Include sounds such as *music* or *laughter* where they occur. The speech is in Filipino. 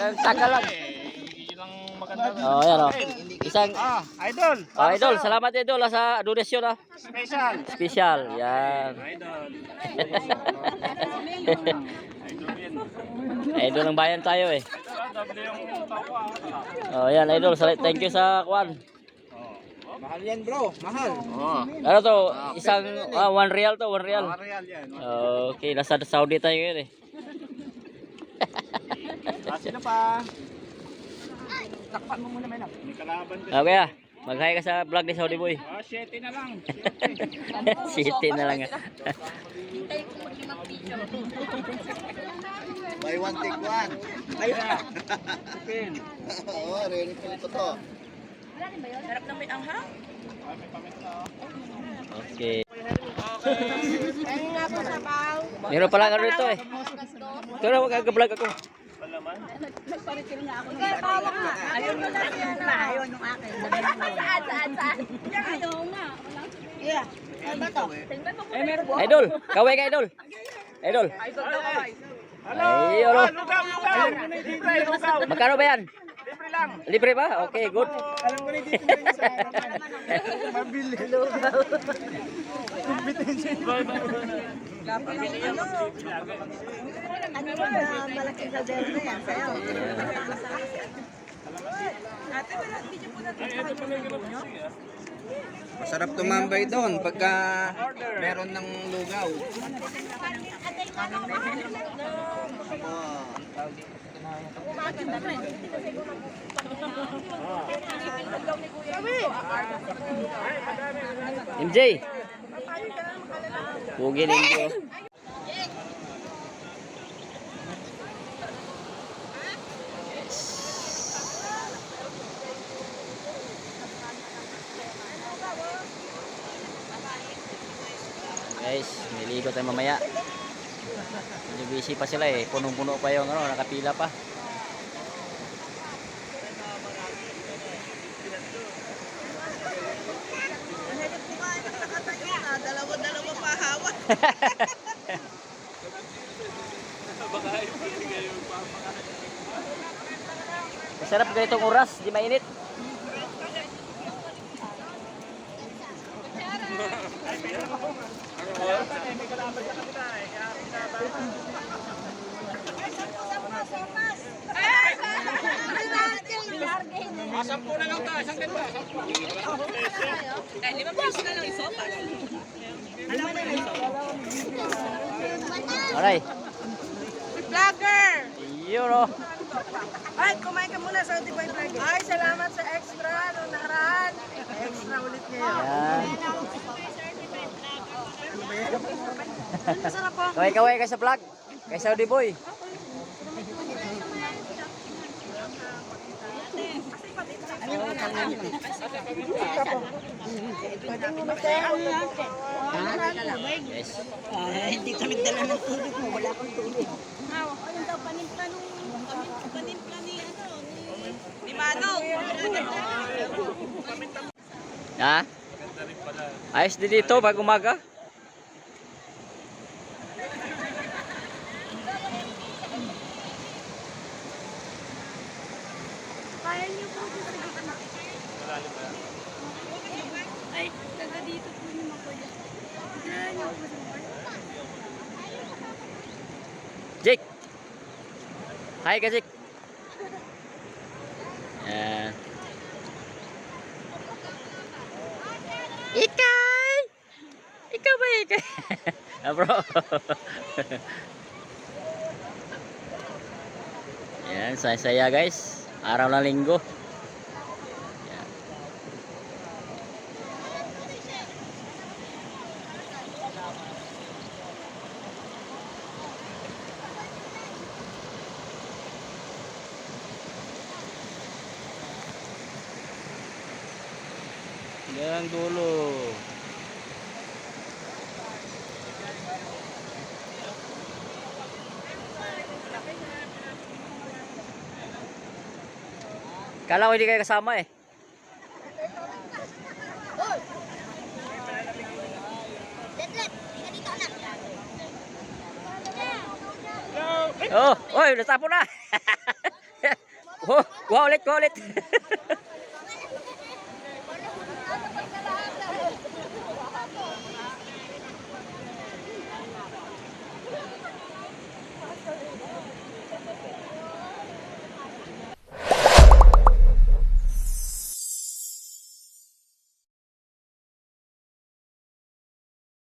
tagal lang. Eh. Oh, yan oh. Isang Ah, idol. oh, idol, salamat idol ah, sa donasyon ah. Special. Special. Yan. Idol. Idol ng bayan tayo eh. Ah. Oh, yan idol. Thank you sa kwan. Mahal yan bro, mahal. Oh. Ano to? Isang ah, one real to, one real. Real yan. Okay, nasa Saudi tayo ngayon eh. Sino pa? Takpan mo muna, Menap. May kalaban din. Okay ah. Mag-hi ka sa vlog ni Saudi Boy. Ah, 7 na lang. *laughs* City na lang ah. Buy one, take one. Ay, ah. Pin. Oo, ready po ito to. Sarap na may anghang. Okay. Ayun nga po sa. Meron pala ano dito eh. Pero mag-vlog ako. Nagparitil nga ako ng bawak nga. Ayun mo na yan. Ayun yung akin. *laughs* Saan, saan, saan? Ayaw nga. Yeah. Ano ba to? Eh. Idol, kaway ka idol. Idol. Idol daw kaway. Ay, ano? Lugaw, lugaw. Lugaw. Magkano ba yan? Libre lang. Libre ba? Okay, good. Alam ko na dito na sa *laughs* Mabili. Ano ba? Malaking kaldero na yan. Kaya. Ate, wala. Video po natin. Masarap tumambay doon pagka meron ng lugaw. MJ. Pugi din ko. Guys, niligo tayo mamaya. Medyo busy pa sila eh. Punong-puno pa yung ano, nakapila pa. Dalawa-dalawa pa hawak. *laughs* Masarap ganitong oras, di mainit. Ah, 10 na lang ta. Isang ganda. Eh, lima piso na lang yung sopa. Alright. Vlogger! Yun oh. Ay, kumain ka muna sa Dubai Vlogger. Ay, salamat sa extra nung nakaraan. Extra ulit ngayon. Yan. Kaway-kaway ka sa vlog. Kay Saudi Boy. Hindi kami dala ng tubig mo. Wala akong tubig. Ayun daw, panimpla nung... Panimpla ni ano, ni... Manong. Ha? Ayos din dito pag umaga. Kaya niyo po. Ay, taga po niyo po Jake. Hi ka Jake. Yan. Ikay! Ikaw ba ikay? *laughs* ah bro. *laughs* Yan, saya-saya guys. Araw ng linggo. Hanggang dulo. Kala ko hindi kayo kasama eh. Oh, oy, natapo na. Oh, kuha ulit, kuha ulit.